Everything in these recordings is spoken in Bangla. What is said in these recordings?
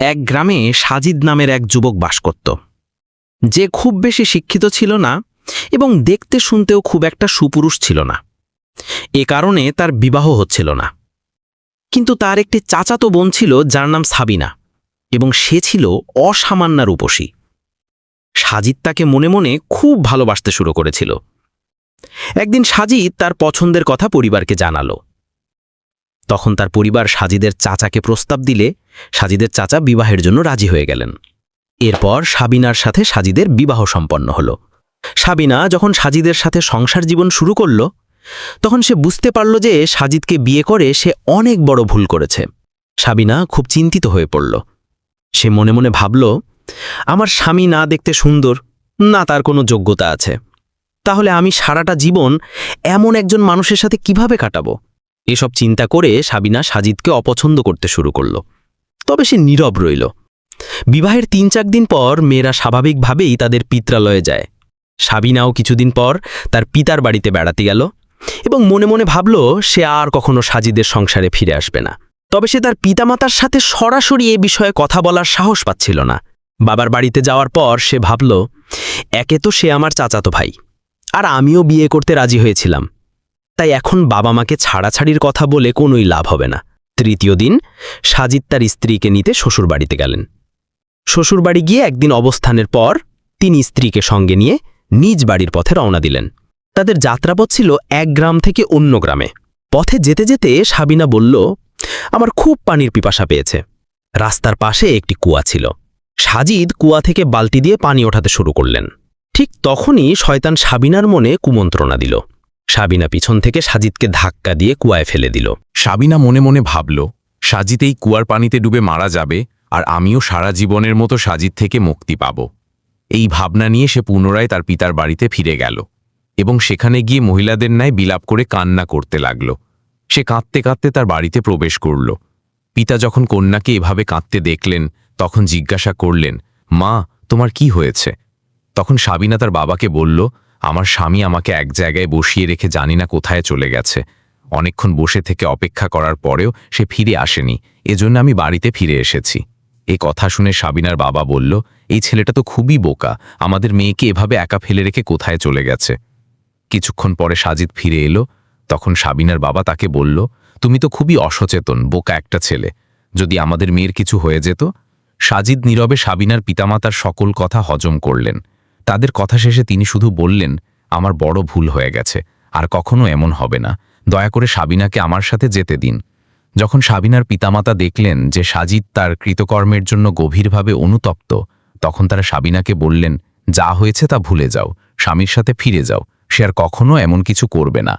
এক গ্রামে সাজিদ নামের এক যুবক বাস করত। যে খুব বেশি শিক্ষিত ছিল না এবং দেখতে শুনতেও খুব একটা সুপুরুষ ছিল না। এ কারণে তার বিবাহ হচ্ছিল না। কিন্তু তার একটি চাচাতো বোন ছিল যার নাম সাবিনা এবং সে ছিল অসামান্য রূপসী সাজিদ তাকে মনে মনে খুব ভালোবাসতে শুরু করেছিল। একদিন সাজিদ তার পছন্দের কথা পরিবারকে জানালো। তখন তার পরিবার সাজিদের চাচাকে প্রস্তাব দিলে সাজিদের চাচা বিবাহের জন্য রাজি হয়ে গেলেন। এরপর সাবিনার সাথে সাজিদের বিবাহ সম্পন্ন হল। সাবিনা যখন সাজিদের সাথে সংসার জীবন শুরু করল, তখন সে বুঝতে পারল যে সাজিদকে বিয়ে করে সে অনেক বড় ভুল করেছে। সাবিনা খুব চিন্তিত হয়ে পড়ল। সে মনে মনে ভাবল, আমার স্বামী না দেখতে সুন্দর, না তার কোনো যোগ্যতা আছে। তাহলে আমি সারাটা জীবন এমন একজন মানুষের সাথে কীভাবে কাটাবো? এসব চিন্তা করে সাবিনা সাজিদকে অপছন্দ করতে শুরু করল। তবে সে নীরব রইল। বিবাহের তিন চার দিন পর মেয়েরা স্বাভাবিকভাবেই তাদের পিত্রালয়ে যায়। সাবিনাও কিছুদিন পর তার পিতার বাড়িতে বেড়াতে গেল এবং মনে মনে ভাবল, সে আর কখনো সাজিদের সংসারে ফিরে আসবে না। তবে সে তার পিতামাতার সাথে সরাসরি এ বিষয়ে কথা বলার সাহস পাচ্ছিল না। বাবার বাড়িতে যাওয়ার পর সে ভাবল, একে তো সে আমার চাচাতো ভাই, আর আমিও বিয়ে করতে রাজি হয়েছিলাম। তাই এখন বাবা মাকে ছাড়াছাড়ির কথা বলে কোনোই লাভ হবে না। তৃতীয় দিন সাজিদ তার স্ত্রীকে নিতে শ্বশুরবাড়িতে গেলেন। শ্বশুরবাড়ি গিয়ে একদিন অবস্থানের পর তিনি স্ত্রীকে সঙ্গে নিয়ে নিজ বাড়ির পথে রওনা দিলেন। তাদের যাত্রাপথ ছিল এক গ্রাম থেকে অন্য গ্রামে। পথে যেতে যেতে সাবিনা বলল, আমার খুব পানির পিপাসা পেয়েছে। রাস্তার পাশে একটি কুয়া ছিল। সাজিদ কুয়া থেকে বালতি দিয়ে পানি ওঠাতে শুরু করলেন। ঠিক তখনই শয়তান সাবিনার মনে কুমন্ত্রণা দিল। সাবিনা পিছন থেকে সাজিদকে ধাক্কা দিয়ে কুয়ায় ফেলে দিল। সাবিনা মনে মনে ভাবল সাজিত এই কুয়ার পানিতে ডুবে মারা যাবে আর আমিও সারা জীবনের মতো সাজিদ থেকে মুক্তি পাব। এই ভাবনা নিয়ে সে পুনরায় তার পিতার বাড়িতে ফিরে গেল এবং সেখানে গিয়ে মহিলাদের ন্যায় বিলাপ করে কান্না করতে লাগল। সে কাঁদতে কাঁদতে তার বাড়িতে প্রবেশ করল। পিতা যখন কন্যাকে এভাবে কাঁদতে দেখলেন, তখন জিজ্ঞাসা করলেন, মা, তোমার কি হয়েছে? তখন সাবিনা তার বাবাকে বলল আমার স্বামী আমাকে এক জায়গায় বসিয়ে রেখে জানি না কোথায় চলে গেছে। অনেকক্ষণ বসে থেকে অপেক্ষা করার পরেও সে ফিরে আসেনি। এজন্য আমি বাড়িতে ফিরে এসেছি। এ কথা শুনে সাবিনার বাবা বলল, এই ছেলেটা তো খুবই বোকা। আমাদের মেয়েকে এভাবে একা ফেলে রেখে কোথায় চলে গেছে? কিছুক্ষণ পরে সাজিদ ফিরে এলো। তখন সাবিনার বাবা তাকে বলল, তুমি তো খুবই অসচেতন, বোকা একটা ছেলে। যদি আমাদের মেয়ের কিছু হয়ে যেত? সাজিদ নীরবে সাবিনার পিতামাতার সকল কথা হজম করলেন। তাদের কথা শেষে তিনি শুধু বললেন, আমার বড় ভুল হয়ে গেছে, আর কখনো এমন হবে না। দয়া করে সাবিনাকে আমার সাথে যেতে দিন। যখন সাবিনার পিতামাতা দেখলেন যে সাজিদ তার কৃতকর্মের জন্য গভীরভাবে অনুতপ্ত, তখন তারা সাবিনাকে বললেন, যা হয়েছে তা ভুলে যাও, স্বামীর সাথে ফিরে যাও, সে আর কখনো এমন কিছু করবে না।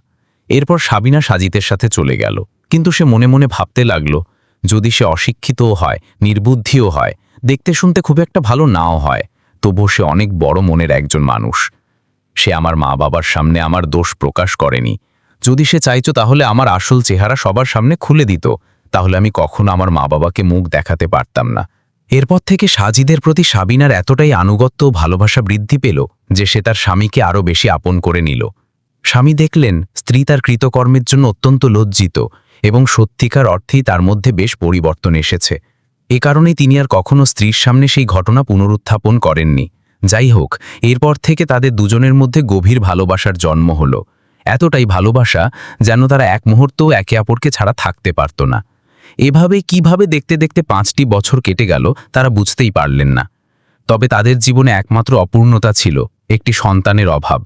এরপর সাবিনা সাজিতের সাথে চলে গেল। কিন্তু সে মনে মনে ভাবতে লাগল, যদি সে অশিক্ষিতও হয়, নির্বুদ্ধিও হয়, দেখতে শুনতে খুব একটা ভালো নাও হয়। তবুও সে অনেক বড় মনের একজন মানুষ। সে আমার মা বাবার সামনে আমার দোষ প্রকাশ করেনি। যদি সে চাইতো তাহলে আমার আসল চেহারা সবার সামনে খুলে দিত। তাহলে আমি কখনো আমার মা বাবাকে মুখ দেখাতে পারতাম না। এরপর থেকে সাজিদের প্রতি সাবিনার এতটাই আনুগত্য ও ভালোবাসা বৃদ্ধি পেল যে সে তার স্বামীকে আরও বেশি আপন করে নিল। স্বামী দেখলেন স্ত্রী তার কৃতকর্মের জন্য অত্যন্ত লজ্জিত এবং সত্যিকার অর্থেই তার মধ্যে বেশ পরিবর্তন এসেছে। এ কারণে তিনি আর কখনো স্ত্রীর সামনে সেই ঘটনা পুনরুত্থাপন করেননি। যাই হোক, এরপর থেকে তাদের দুজনের মধ্যে গভীর ভালোবাসার জন্ম হল। এতটাই ভালোবাসা যেন তারা এক মুহূর্তও একে অপরকে ছাড়া থাকতে পারত না। এভাবে, কীভাবে দেখতে দেখতে পাঁচটি বছর কেটে গেল, তারা বুঝতেই পারলেন না। তবে তাদের জীবনে একমাত্র অপূর্ণতা ছিল, একটি সন্তানের অভাব।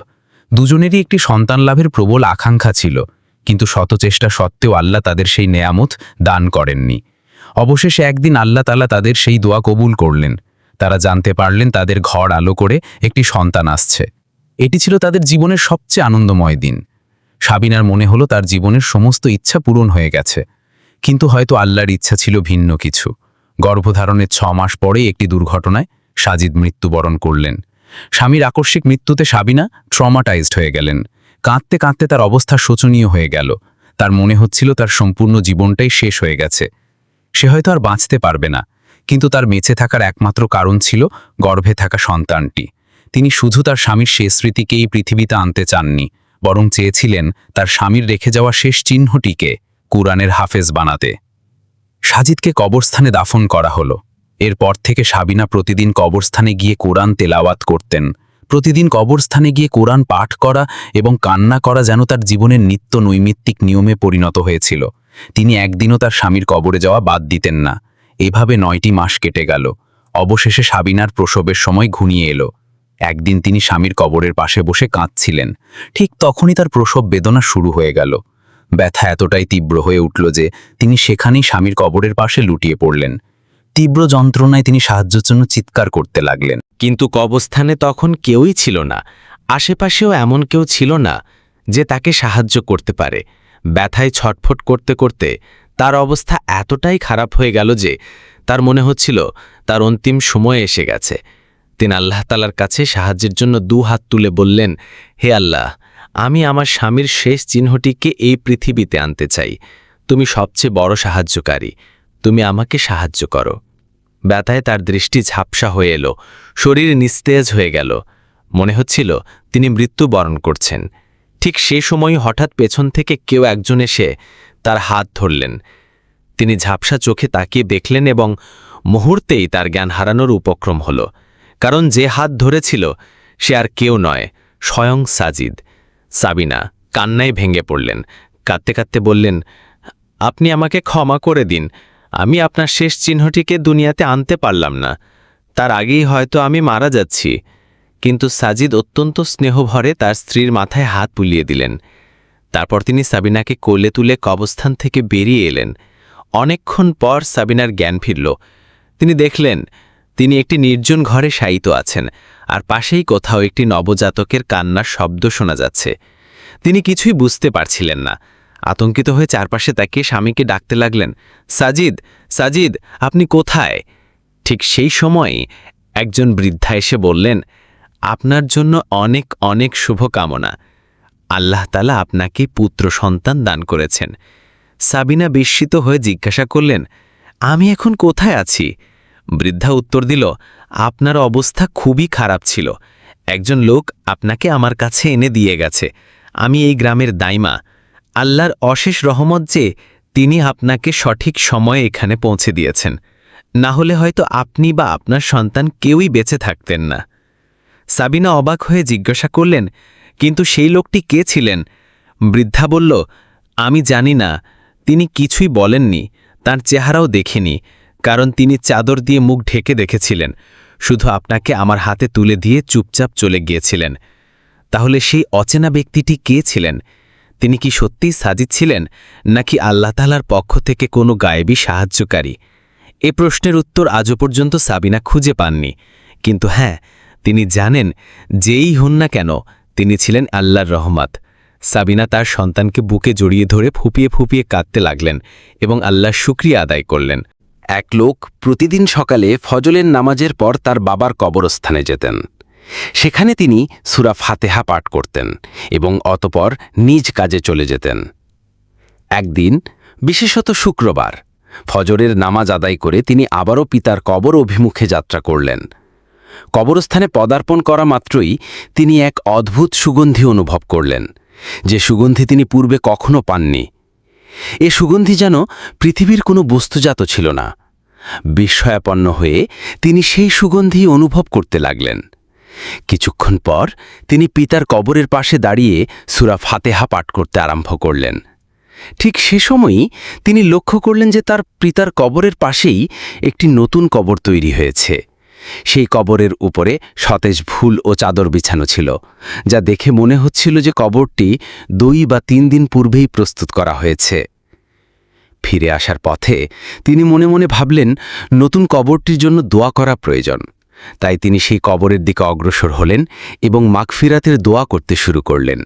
দুজনেরই একটি সন্তান লাভের প্রবল আকাঙ্ক্ষা ছিল, কিন্তু শত চেষ্টা সত্ত্বেও আল্লাহ তাদের সেই নেয়ামত দান করেননি। অবশেষে একদিন আল্লাহ তালা তাদের সেই দোয়া কবুল করলেন। তারা জানতে পারলেন তাদের ঘর আলো করে একটি সন্তান আসছে। এটি ছিল তাদের জীবনের সবচেয়ে আনন্দময় দিন। সাবিনার মনে হলো তার জীবনের সমস্ত ইচ্ছা পূরণ হয়ে গেছে। কিন্তু হয়তো আল্লাহর ইচ্ছা ছিল ভিন্ন কিছু। গর্ভধারণের ছ মাস পরে একটি দুর্ঘটনায় সাজিদ মৃত্যুবরণ করলেন। স্বামীর আকস্মিক মৃত্যুতে সাবিনা ট্রমাটাইজড হয়ে গেলেন। কাঁদতে কাঁদতে তার অবস্থা শোচনীয় হয়ে গেল। তার মনে হচ্ছিল তার সম্পূর্ণ জীবনটাই শেষ হয়ে গেছে। সে হয়তো আর বাঁচতে পারবে না। কিন্তু তার বেঁচে থাকার একমাত্র কারণ ছিল গর্ভে থাকা সন্তানটি। তিনি শুধু তার স্বামীর শেষ স্মৃতিকেই পৃথিবীতে আনতে চাননি, বরং চেয়েছিলেন তার স্বামীর রেখে যাওয়া শেষ চিহ্নটিকে কুরআনের হাফেজ বানাতে। সাজিদকে কবরস্থানে দাফন করা হলো। এরপর থেকে সাবিনা প্রতিদিন কবরস্থানে গিয়ে কোরআন তেলাওয়াত করতেন। প্রতিদিন কবরস্থানে গিয়ে কোরআন পাঠ করা এবং কান্না করা যেন তার জীবনের নিত্য নৈমিত্তিক নিয়মে পরিণত হয়েছিল। তিনি একদিনও তার স্বামীর কবরে যাওয়া বাদ দিতেন না। এভাবে নয়টি মাস কেটে গেল। অবশেষে সাবিনার প্রসবের সময় ঘুনিয়ে এলো। একদিন তিনি স্বামীর কবরের পাশে বসে কাঁদছিলেন। ঠিক তখনই তার প্রসব বেদনা শুরু হয়ে গেল। ব্যথা এতটাই তীব্র হয়ে উঠল যে তিনি সেখানেই স্বামীর কবরের পাশে লুটিয়ে পড়লেন। তীব্র যন্ত্রণায় তিনি সাহায্যের জন্য চিৎকার করতে লাগলেন। কিন্তু কবস্থানে তখন কেউই ছিল না। আশেপাশেও এমন কেউ ছিল না যে তাকে সাহায্য করতে পারে। ব্যথায় ছটফট করতে করতে তার অবস্থা এতটাই খারাপ হয়ে গেল যে তার মনে হচ্ছিল তার অন্তিম সময় এসে গেছে। তিনি আল্লাহ তালার কাছে সাহায্যের জন্য দু হাত তুলে বললেন, হে আল্লাহ, আমি আমার স্বামীর শেষ চিহ্নটিকে এই পৃথিবীতে আনতে চাই। তুমি সবচেয়ে বড় সাহায্যকারী। তুমি আমাকে সাহায্য করো। ব্যথায় তার দৃষ্টি ঝাপসা হয়ে এলো। শরীর নিস্তেজ হয়ে গেল। মনে হচ্ছিল তিনি মৃত্যুবরণ করছেন। ঠিক সে সময় হঠাৎ পেছন থেকে কেউ একজন এসে তার হাত ধরলেন। তিনি ঝাপসা চোখে তাকিয়ে দেখলেন এবং মুহূর্তেই তার জ্ঞান হারানোর উপক্রম হল। কারণ যে হাত ধরেছিল, সে আর কেউ নয়, স্বয়ং সাজিদ। সাবিনা কান্নায় ভেঙে পড়লেন। কাঁদতে কাঁদতে বললেন, আপনি আমাকে ক্ষমা করে দিন। আমি আপনার শেষ চিহ্নটিকে দুনিয়াতে আনতে পারলাম না। তার আগেই হয়তো আমি মারা যাচ্ছি। কিন্তু সাজিদ অত্যন্ত স্নেহভরে তার স্ত্রীর মাথায় হাত বুলিয়ে দিলেন। তারপর তিনি সাবিনাকে কোলে তুলে কবস্থান থেকে বেরিয়ে এলেন। অনেকক্ষণ পর সাবিনার জ্ঞান ফিরল। তিনি দেখলেন, তিনি একটি নির্জন ঘরে শায়িত আছেন, আর পাশেই কোথাও একটি নবজাতকের কান্নার শব্দ শোনা যাচ্ছে। তিনি কিছুই বুঝতে পারছিলেন না। আতঙ্কিত হয়ে চারপাশে তাকিয়ে স্বামীকে ডাকতে লাগলেন, সাজিদ সাজিদ, আপনি কোথায়? ঠিক সেই সময় একজন বৃদ্ধা এসে বললেন আপনার জন্য অনেক অনেক শুভকামনা। আল্লাহ তালা আপনাকে পুত্র সন্তান দান করেছেন। সাবিনা বিস্মিত হয়ে জিজ্ঞাসা করলেন, আমি এখন কোথায় আছি? বৃদ্ধা উত্তর দিল, আপনার অবস্থা খুবই খারাপ ছিল। একজন লোক আপনাকে আমার কাছে এনে দিয়ে গেছে। আমি এই গ্রামের দাইমা। আল্লাহর অশেষ রহমত যে তিনি আপনাকে সঠিক সময়ে এখানে পৌঁছে দিয়েছেন। না হলে হয়তো আপনি বা আপনার সন্তান কেউই বেঁচে থাকতেন না। সাবিনা অবাক হয়ে জিজ্ঞাসা করলেন, কিন্তু সেই লোকটি কে ছিলেন? বৃদ্ধা বলল, আমি জানি না। তিনি কিছুই বলেননি। তার চেহারাও দেখিনি, কারণ তিনি চাদর দিয়ে মুখ ঢেকে দেখেছিলেন। শুধু আপনাকে আমার হাতে তুলে দিয়ে চুপচাপ চলে গিয়েছিলেন। তাহলে সেই অচেনা ব্যক্তিটি কে ছিলেন? তিনি কি সত্যিই সাজিদ ছিলেন, নাকি আল্লাহ তালার পক্ষ থেকে কোনো গায়েবী সাহায্যকারী? এ প্রশ্নের উত্তর আজও পর্যন্ত সাবিনা খুঁজে পাননি। কিন্তু হ্যাঁ তিনি জানেন যেই হন না কেন তিনি ছিলেন আল্লাহর রহমত। সাবিনা তার সন্তানকে বুকে জড়িয়ে ধরে ফুপিয়ে ফুপিয়ে কাঁদতে লাগলেন এবং আল্লাহর শুক্রিয়া আদায় করলেন। এক লোক প্রতিদিন সকালে ফজলের নামাজের পর তার বাবার কবরস্থানে যেতেন। সেখানে তিনি সুরা ফাতেহা পাঠ করতেন এবং অতপর নিজ কাজে চলে যেতেন। একদিন, বিশেষত শুক্রবার, ফজরের নামাজ আদায় করে তিনি আবারও পিতার কবর অভিমুখে যাত্রা করলেন। কবরস্থানে পদার্পণ করা মাত্রই তিনি এক অদ্ভুত সুগন্ধি অনুভব করলেন, যে সুগন্ধি তিনি পূর্বে কখনো পাননি। এ সুগন্ধি যেন পৃথিবীর কোনো বস্তুজাত ছিল না। বিস্ময়াপন্ন হয়ে তিনি সেই সুগন্ধি অনুভব করতে লাগলেন। কিছুক্ষণ পর তিনি পিতার কবরের পাশে দাঁড়িয়ে সুরা ফাতেহা পাঠ করতে আরম্ভ করলেন। ঠিক সে সময়ই তিনি লক্ষ্য করলেন যে তার পিতার কবরের পাশেই একটি নতুন কবর তৈরি হয়েছে। সেই কবরের উপরে সতেজ ফুল ও চাদর বিছানো ছিল, যা দেখে মনে হচ্ছিল যে কবরটি দুই বা তিন দিন পূর্বেই প্রস্তুত করা হয়েছে। ফিরে আসার পথে তিনি মনে মনে ভাবলেন, নতুন কবরটির জন্য দোয়া করা প্রয়োজন। তাই তিনি সেই কবরের দিকে অগ্রসর হলেন এবং মাগফিরাতের দোয়া করতে শুরু করলেন।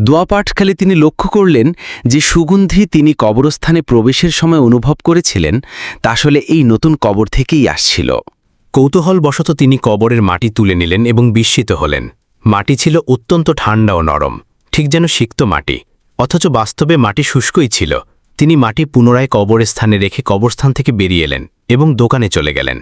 দোয়া পাঠকালে তিনি লক্ষ্য করলেন যে সুগন্ধি তিনি কবরস্থানে প্রবেশের সময় অনুভব করেছিলেন, তা আসলে এই নতুন কবর থেকেই আসছিল। কৌতূহলবশত তিনি কবরের মাটি তুলে নিলেন এবং বিস্মিত হলেন। মাটি ছিল অত্যন্ত ঠান্ডা ও নরম, ঠিক যেন সিক্ত মাটি, অথচ বাস্তবে মাটি শুষ্কই ছিল। তিনি মাটি পুনরায় কবরের স্থানে রেখে কবরস্থান থেকে বেরিয়ে এলেন এবং দোকানে চলে গেলেন।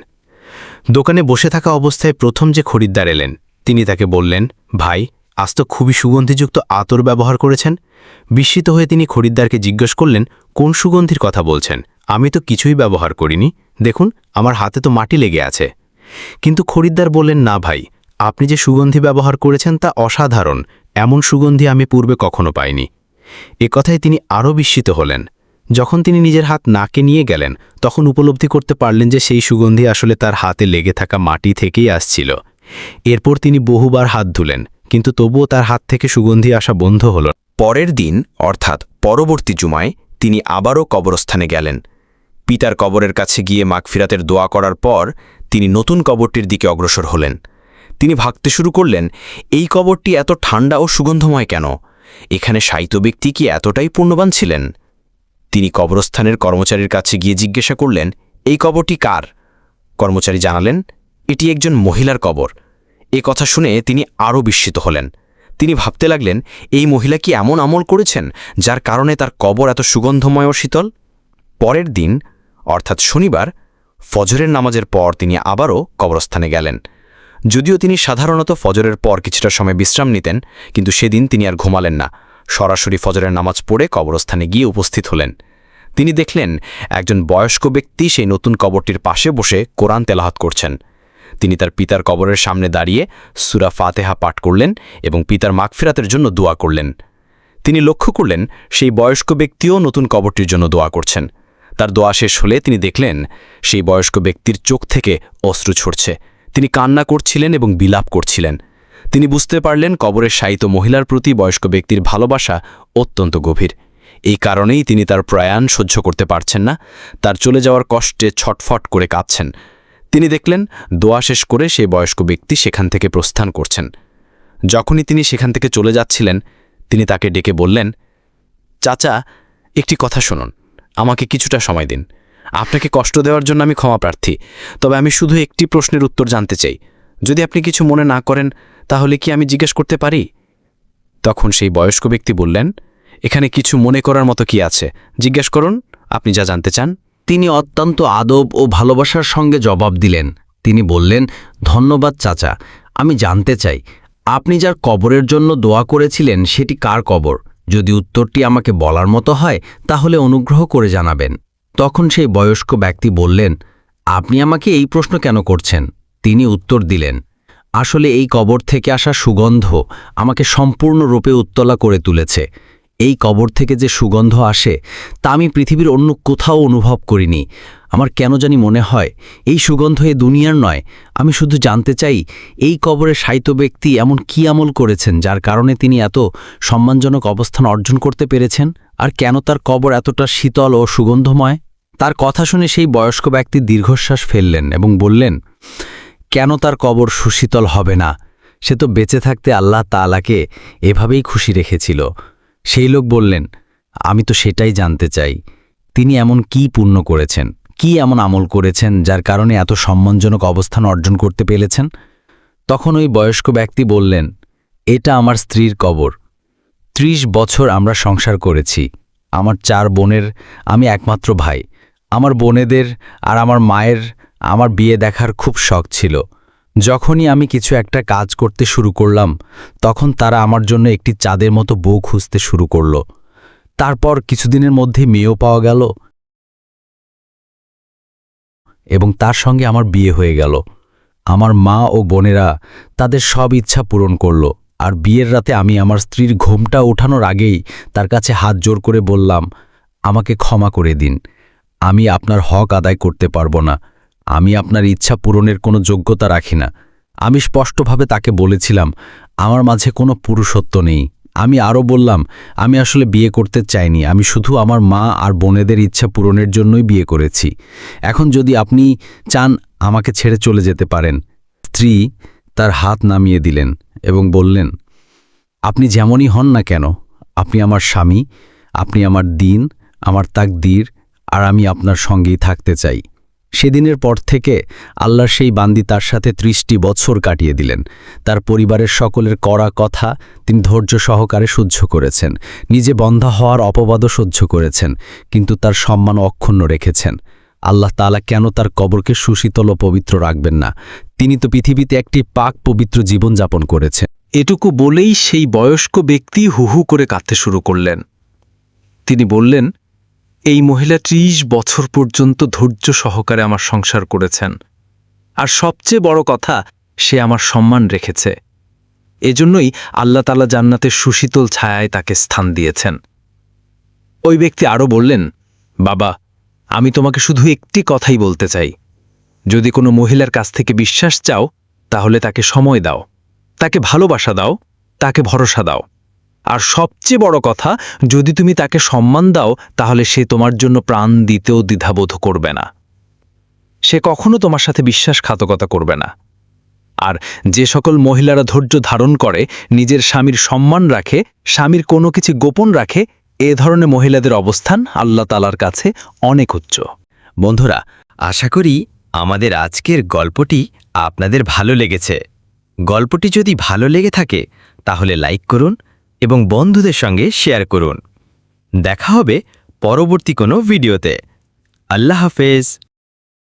দোকানে বসে থাকা অবস্থায় প্রথম যে খরিদ্দার এলেন, তিনি তাকে বললেন, ভাই, আজ তো খুবই সুগন্ধিযুক্ত আতর ব্যবহার করেছেন। বিস্মিত হয়ে তিনি খরিদ্দারকে জিজ্ঞেস করলেন, কোন সুগন্ধির কথা বলছেন? আমি তো কিছুই ব্যবহার করিনি। দেখুন, আমার হাতে তো মাটি লেগে আছে। কিন্তু খরিদ্দার বললেন, না ভাই, আপনি যে সুগন্ধি ব্যবহার করেছেন তা অসাধারণ। এমন সুগন্ধি আমি পূর্বে কখনো পাইনি। এ কথায় তিনি আরও বিস্মিত হলেন। যখন তিনি নিজের হাত নাকে নিয়ে গেলেন, তখন উপলব্ধি করতে পারলেন যে সেই সুগন্ধি আসলে তার হাতে লেগে থাকা মাটি থেকেই আসছিল। এরপর তিনি বহুবার হাত ধুলেন, কিন্তু তবুও তার হাত থেকে সুগন্ধি আসা বন্ধ হল। পরের দিন, অর্থাৎ পরবর্তী জুমায়, তিনি আবারও কবরস্থানে গেলেন। পিতার কবরের কাছে গিয়ে মাগফিরাতের দোয়া করার পর তিনি নতুন কবরটির দিকে অগ্রসর হলেন। তিনি ভাবতে শুরু করলেন, এই কবরটি এত ঠান্ডা ও সুগন্ধময় কেন? এখানে সাহিত্য ব্যক্তি কি এতটাই পূর্ণবান ছিলেন? তিনি কবরস্থানের কর্মচারীর কাছে গিয়ে জিজ্ঞাসা করলেন, এই কবরটি কার? কর্মচারী জানালেন, এটি একজন মহিলার কবর। এ কথা শুনে তিনি আরও বিস্মিত হলেন। তিনি ভাবতে লাগলেন, এই মহিলা কি এমন আমল করেছেন যার কারণে তার কবর এত সুগন্ধময় ও শীতল? পরের দিন অর্থাৎ শনিবার, ফজরের নামাজের পর তিনি আবারও কবরস্থানে গেলেন। যদিও তিনি সাধারণত ফজরের পর কিছুটা সময় বিশ্রাম নিতেন, কিন্তু সেদিন তিনি আর ঘুমালেন না। সরাসরি ফজরের নামাজ পড়ে কবরস্থানে গিয়ে উপস্থিত হলেন। তিনি দেখলেন, একজন বয়স্ক ব্যক্তি সেই নতুন কবরটির পাশে বসে কোরআন তেলাহাত করছেন। তিনি তার পিতার কবরের সামনে দাঁড়িয়ে সুরা ফাতেহা পাঠ করলেন এবং পিতার মাগফিরাতের জন্য দোয়া করলেন। তিনি লক্ষ্য করলেন, সেই বয়স্ক ব্যক্তিও নতুন কবরটির জন্য দোয়া করছেন। তার দোয়া শেষ হলে তিনি দেখলেন, সেই বয়স্ক ব্যক্তির চোখ থেকে অশ্রু ছড়ছে তিনি কান্না করছিলেন এবং বিলাপ করছিলেন। তিনি বুঝতে পারলেন কবরের শায়িত মহিলার প্রতি বয়স্ক ব্যক্তির ভালোবাসা অত্যন্ত গভীর। এই কারণেই তিনি তার প্রয়াণ সহ্য করতে পারছেন না, তার চলে যাওয়ার কষ্টে ছটফট করে কাঁদছেন। তিনি দেখলেন, দোয়া শেষ করে সেই বয়স্ক ব্যক্তি সেখান থেকে প্রস্থান করছেন। যখনই তিনি সেখান থেকে চলে যাচ্ছিলেন, তিনি তাকে ডেকে বললেন, চাচা, একটি কথা শুনুন। আমাকে কিছুটা সময় দিন। আপনাকে কষ্ট দেওয়ার জন্য আমি ক্ষমা প্রার্থী। তবে আমি শুধু একটি প্রশ্নের উত্তর জানতে চাই। যদি আপনি কিছু মনে না করেন, তাহলে কি আমি জিজ্ঞেস করতে পারি? তখন সেই বয়স্ক ব্যক্তি বললেন, এখানে কিছু মনে করার মতো কি আছে? জিজ্ঞেস করুন, আপনি যা জানতে চান। তিনি অত্যন্ত আদব ও ভালোবাসার সঙ্গে জবাব দিলেন। তিনি বললেন, ধন্যবাদ, চাচা। আমি জানতে চাই, আপনি যার কবরের জন্য দোয়া করেছিলেন, সেটি কার কবর? যদি উত্তরটি আমাকে বলার মতো হয়, তাহলে অনুগ্রহ করে জানাবেন। তখন সেই বয়স্ক ব্যক্তি বললেন, আপনি আমাকে এই প্রশ্ন কেন করছেন? তিনি উত্তর দিলেন, আসলে এই কবর থেকে আসা সুগন্ধ আমাকে সম্পূর্ণরূপে উত্তলা করে তুলেছে। এই কবর থেকে যে সুগন্ধ আসে, তা আমি পৃথিবীর অন্য কোথাও অনুভব করিনি। আমার কেন জানি মনে হয়, এই সুগন্ধ এ দুনিয়ার নয়। আমি শুধু জানতে চাই, এই কবরে সাহিত্য ব্যক্তি এমন কি আমল করেছেন, যার কারণে তিনি এত সম্মানজনক অবস্থান অর্জন করতে পেরেছেন? আর কেন তার কবর এতটা শীতল ও সুগন্ধময়? তার কথা শুনে সেই বয়স্ক ব্যক্তি দীর্ঘশ্বাস ফেললেন এবং বললেন, কেন তার কবর সুশীতল হবে না? সে তো বেঁচে থাকতে আল্লাহ তালাকে এভাবেই খুশি রেখেছিল। সেই লোক বললেন, আমি তো সেটাই জানতে চাই। তিনি এমন কি পূর্ণ করেছেন? কি এমন আমল করেছেন যার কারণে এত সম্মানজনক অবস্থান অর্জন করতে পেরেছেন? তখন ওই বয়স্ক ব্যক্তি বললেন, এটা আমার স্ত্রীর কবর। ত্রিশ বছর আমরা সংসার করেছি। আমার চার বোনের আমি একমাত্র ভাই। আমার বোনেদের আর আমার মায়ের আমার বিয়ে দেখার খুব শখ ছিল। যখনই আমি কিছু একটা কাজ করতে শুরু করলাম, তখন তারা আমার জন্য একটি চাঁদের মতো বউ খুঁজতে শুরু করল। তারপর কিছুদিনের মধ্যে মেয়েও পাওয়া গেল এবং তার সঙ্গে আমার বিয়ে হয়ে গেল। আমার মা ও বোনেরা তাদের সব ইচ্ছা পূরণ করল, আর বিয়ের রাতে আমি আমার স্ত্রীর ঘোমটা ওঠানোর আগেই তার কাছে হাত জোর করে বললাম, আমাকে ক্ষমা করে দিন, আমি আপনার হক আদায় করতে পারব না। আমি আপনার ইচ্ছা পূরণের কোনো যোগ্যতা রাখি না। আমি স্পষ্টভাবে তাকে বলেছিলাম, আমার মাঝে কোনো পুরুষত্ব নেই। আমি আরও বললাম, আমি আসলে বিয়ে করতে চাইনি। আমি শুধু আমার মা আর বোনেদের ইচ্ছা পূরণের জন্যই বিয়ে করেছি। এখন যদি আপনি চান আমাকে ছেড়ে চলে যেতে পারেন। স্ত্রী তার হাত নামিয়ে দিলেন এবং বললেন, আপনি যেমনই হন না কেন, আপনি আমার স্বামী, আপনি আমার দিন, আমার তাকদীর, আর আমি আপনার সঙ্গেই থাকতে চাই। সেদিনের পর থেকে আল্লাহর সেই বান্দি তার সাথে ত্রিশটি বছর কাটিয়ে দিলেন। তার পরিবারের সকলের কড়া কথা তিনি ধৈর্য সহকারে সহ্য করেছেন। নিজে বন্ধা হওয়ার অপবাদও সহ্য করেছেন, কিন্তু তার সম্মান অক্ষুণ্ণ রেখেছেন। আল্লাহ তালা কেন তার কবরকে সুশীতল ও পবিত্র রাখবেন না? তিনি তো পৃথিবীতে একটি পাক পবিত্র জীবনযাপন করেছেন। এটুকু বলেই সেই বয়স্ক ব্যক্তি হুহু করে কাঁদতে শুরু করলেন। তিনি বললেন এই মহিলা ত্রিশ বছর পর্যন্ত ধৈর্য সহকারে আমার সংসার করেছেন। আর সবচেয়ে বড় কথা, সে আমার সম্মান রেখেছে। এজন্যই আল্লাহ তালা জান্নাতের সুশীতল ছায়ায় তাকে স্থান দিয়েছেন। ওই ব্যক্তি আরও বললেন, বাবা, আমি তোমাকে শুধু একটি কথাই বলতে চাই। যদি কোনো মহিলার কাছ থেকে বিশ্বাস চাও, তাহলে তাকে সময় দাও। তাকে ভালোবাসা দাও, তাকে ভরসা দাও। আর সবচেয়ে বড় কথা, যদি তুমি তাকে সম্মান দাও, তাহলে সে তোমার জন্য প্রাণ দিতেও দ্বিধাবোধ করবে না। সে কখনো তোমার সাথে বিশ্বাসঘাতকতা করবে না। আর যে সকল মহিলারা ধৈর্য ধারণ করে, নিজের স্বামীর সম্মান রাখে, স্বামীর কোনো কিছু গোপন রাখে, এ ধরনের মহিলাদের অবস্থান আল্লাহ তালার কাছে অনেক উচ্চ। বন্ধুরা, আশা করি আমাদের আজকের গল্পটি আপনাদের ভালো লেগেছে। গল্পটি যদি ভালো লেগে থাকে, তাহলে লাইক করুন এবং বন্ধুদের সঙ্গে শেয়ার করুন। দেখা হবে পরবর্তী কোনো ভিডিওতে। আল্লাহ হাফেজ।